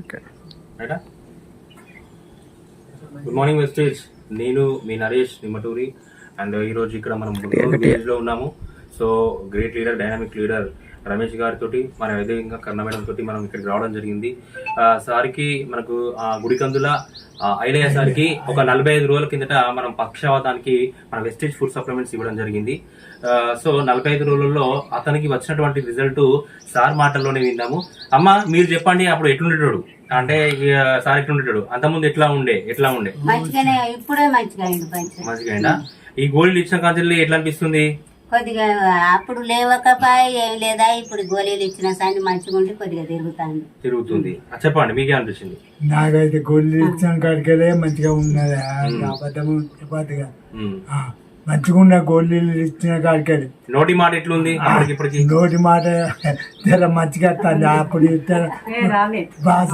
Okay రైటా good morning wastage నేను మీ Naresh నిమ్మటూరి. And ఈ రోజు ఇక్కడ మనం లో ఉన్నాము. So great leader dynamic leader Ramesh గారితో మన విధంగా కర్ణ మేడం తోటి మనం ఇక్కడికి రావడం జరిగింది. ఆ, సార్కి మనకు ఆ గుడికందుల ఐలయ్య సార్కి ఒక నలభై ఐదు రోజుల కిందట మనం పక్షవాతానికి మన వెస్టేజ్ ఫుడ్ సప్లిమెంట్స్ ఇవ్వడం జరిగింది. సో నలభై ఐదు రోజులలో అతనికి వచ్చినటువంటి రిజల్ట్ సార్ మాటల్లోనే విన్నాము. అమ్మ మీరు చెప్పండి అప్పుడు ఎట్లుండేటాడు? అంటే ఇక సార్ ఎట్లుండేటాడు? అంతకుముందు ఎట్లా ఉండే? ఎట్లా ఉండే? మంచిగా? ఈ గోళీలు ఇచ్చిన కాంచెల్లి ఎట్లా అనిపిస్తుంది? కొద్దిగా అప్పుడు లేవకపాయి ఏమి లేదా ఇప్పుడు గోళీలు ఇచ్చిన సాని మంచిగా ఉండి కొద్దిగా తిరుగుతాను తిరుగుతుంది. చెప్పండి మీకే అనిపించింది? నాకైతే గొల్లు ఇచ్చిన కాడికెళ్ళే మంచిగా ఉన్నది? అబద్ధము చెప్పదుగా ఉమ్. మంచిగా ఉన్న గొల్లు ఇచ్చిన కాడికెళ్ళి. నోటి మాట ఎట్లుంది నోటి మాట జర మంచిగా వస్తుంది అప్పుడు భాష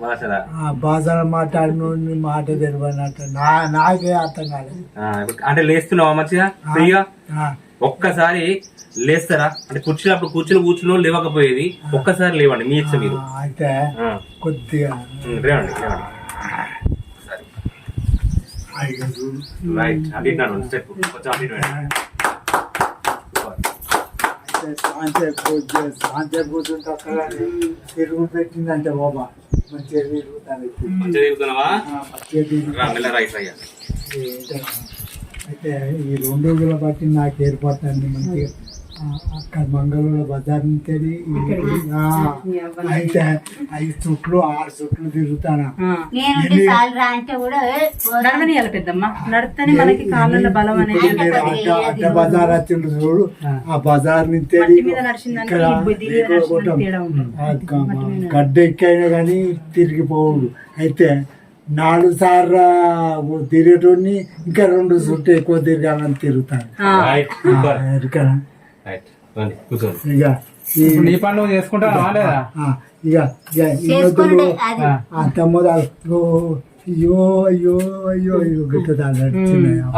భాషలో ఆ భాషలో మాట్లాడినోడిని మాట తెలియనట్టు నా నాకే అర్థం కాలేదు. అంటే లేస్తున్నావా మంచిగా? ఫ్రీగా? ఒక్కసారి లేస్తారా? అంటే కూర్చున్నప్పుడు కూర్చుని కూర్చుని లేవకపోయేది. ఒక్కసారి లేవండి మీ ఇచ్చ మీరు. అయితే కొద్దిగా లేవండి లేవండి. ఐదు చూడు. రైట్ అటు ఇటు నడవండి స్టెప్ కొంచెం అటు ఇటు వెళ్ళండి. అయితే సాంతేపు కొద్దిగా సాంతేపు కూర్చుంటే అక్కడ తిరుగు పెట్టిందంటే బాబా మంచిగా తిరుగుతాను మంచిగా తిరుగుతున్నావా మంచిగా తిరుగు రా మెల్ల రైట్ అయ్యా ఏంటో. అయితే ఈ రెండు రోజుల బట్టి నాకు ఏర్పడుతుంది మంచిగా ఆ, అక్కడ మంగళూరు బజార్ నుంచి అయితే ఐదు చుట్లు ఆరు చుట్లు తిరుగుతాను. నడవనియాలి పెద్దమ్మ. నడితేనే మనకి కాళ్ళలో బలం అనేది ఇప్పుడు అడ్డ బజార్ వచ్చిండు చూడు. ఆ. బజార్ నుంచి గడ్డ ఎక్కైనా కానీ తిరిగిపోవుడు అయితే నాలుగు సార్లు తిరిగేటోడిని ఇంకా రెండు చుట్టూ ఎక్కువ తిరగాలని తిరుగుతాను రైట్ రండి కూర్చోండి. ఇక ఈ నీ పని నువ్వు చేసుకుంటావా లేదా ఆ, ఇక ఇక తమ్ముడు అయ్యో అయ్యో అయ్యో అయ్యో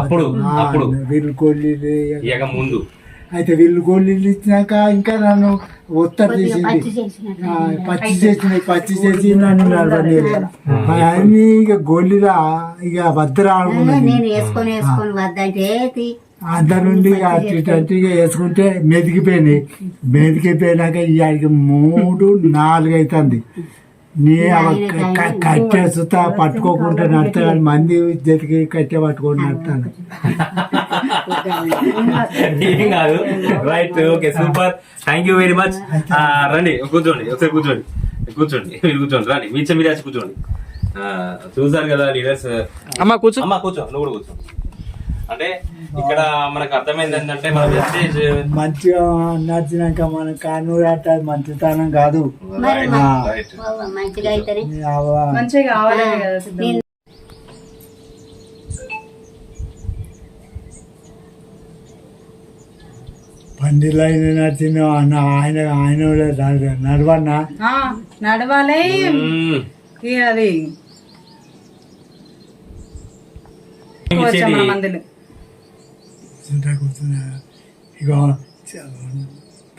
అప్పుడు, అప్పుడు. వీళ్ళు కోళ్ళు ఇక ముందు. అయితే వీళ్ళు గోళీలు ఇచ్చినాక ఇంకా నన్ను ఒత్తడి కొద్దిగా తీసింది. పచ్చి చేసినట్టు ఆ, పచ్చి చేసిన పచ్చి చేసి నన్ను అన్ని ఇక గోళీలా ఇక భద్ర ఆడుకున్నది అందరి నుండి ఇక అటు ఇటు అటు ఇక వేసుకుంటే మెదిగిపోయినాయి మెదిగిపోయినాక ఇవాడికి మూడు నాలుగు అవుతుంది నీ కట్టె సుతా పట్టుకోకుండా నడతాను మంది జతికి కట్టె పట్టుకొని నడతాను ఏం కాదు. Right okay super thank you very much రండి కూర్చోండి ఒకసారి కూర్చోండి. కూర్చోండి మీరు కూర్చోండి రండి. మీ మీరు వచ్చి కూర్చోండి చూసారు కదా లీడర్స్ అమ్మ కూర్చో. అమ్మా కూర్చో. నువ్వు కూడా కూర్చో. అంటే ఇక్కడ మనకు అర్థమైంది ఏంటంటే మన మెసేజ్ మంచిగా నడిచినాక మన కానూరు ఆట మంచితనం కాదు. మంచిగా అయితేనే. మంచిగా కావాలి కదా నడిచిన ఆయన ఆయన నడవన్నా? ఆ, నడవాలి. అది. మందులు. కూర్చుంటా కూర్చున్నా. ఇక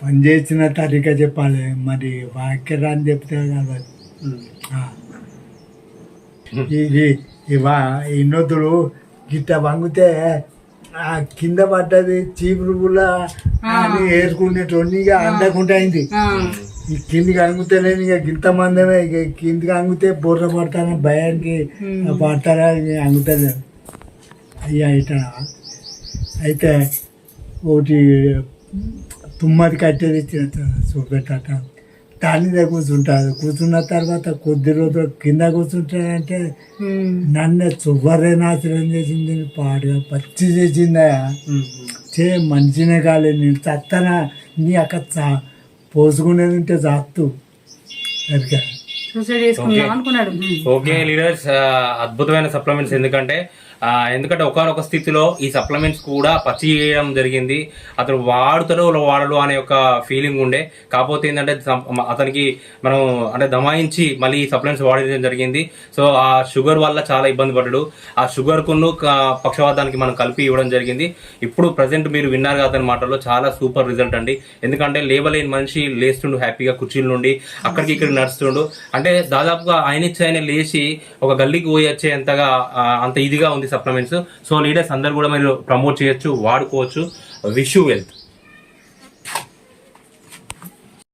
పని చేసిన తరిక చెప్పాలి. మరి వాక్యరాన్ని చెప్తే కదా. ఇది ఇవా ఇన్నొద్దులు గిట్ట వంగితే ఆ కింద పడ్డది చీపురు పుల్ల అని వేసుకునేటోని ఇక అందకుండా అయింది. ఈ కిందికి అంగుతలేని ఇక ఇంత మందమే ఇక కిందికి అంగితే బుర్ర పడతాను భయానికి పడతారా ఇక అంగుతలేదు అయ్యా ఇట అయితే ఒకటి తుమ్మది కట్టేది ఇచ్చిన చూపెట్టట దాని మీద కూర్చుంటారు. కూర్చున్న తర్వాత కొద్ది రోజులు కింద కూర్చుంటారంటే. నన్ను చువ్వరే నాశనం చేసింది పాడుగా పచ్చి చేసిందయా చే మంచినే కాలేదు నేను చత్తన? నీ అక్క చా పోసుకునేది ఉంటే చాత్తు. సరిగా సూసైడ్ చేసుకుందాం అనుకున్నాడు. ఓకే లీడర్స్ అద్భుతమైన సప్లిమెంట్స్ ఎందుకంటే ఆ, ఎందుకంటే ఒకనొక స్థితిలో ఈ సప్లిమెంట్స్ కూడా పచ్చి చేయడం జరిగింది. అతను వాడుతాడో వాడడు అనే ఒక ఫీలింగ్ ఉండే. కాకపోతే ఏంటంటే అతనికి మనం అంటే దమాయించి మళ్ళీ ఈ సప్లిమెంట్స్ వాడడం జరిగింది. సో ఆ షుగర్ వల్ల చాలా ఇబ్బంది పడ్డాడు. ఆ షుగర్ కును పక్షవాతానికి మనం కలిపి ఇవ్వడం జరిగింది. ఇప్పుడు ప్రజెంట్ మీరు విన్నారు కదా అతని మాటల్లో చాలా సూపర్ రిజల్ట్ అండి. ఎందుకంటే లేవలేని మనిషి లేస్తుండు హ్యాపీగా కుర్చీల నుండి అక్కడికి ఇక్కడ నడుస్తుండు. అంటే దాదాపుగా ఆయన ఇచ్చి ఆయన లేచి ఒక గల్లీకి పోయి వచ్చేంతగా అంత ఇదిగా ఉంది సప్లిమెంట్స్ సో లీడర్స్ అందరు కూడా మీరు ప్రమోట్ చేయొచ్చు వాడుకోవచ్చు. Wish wealth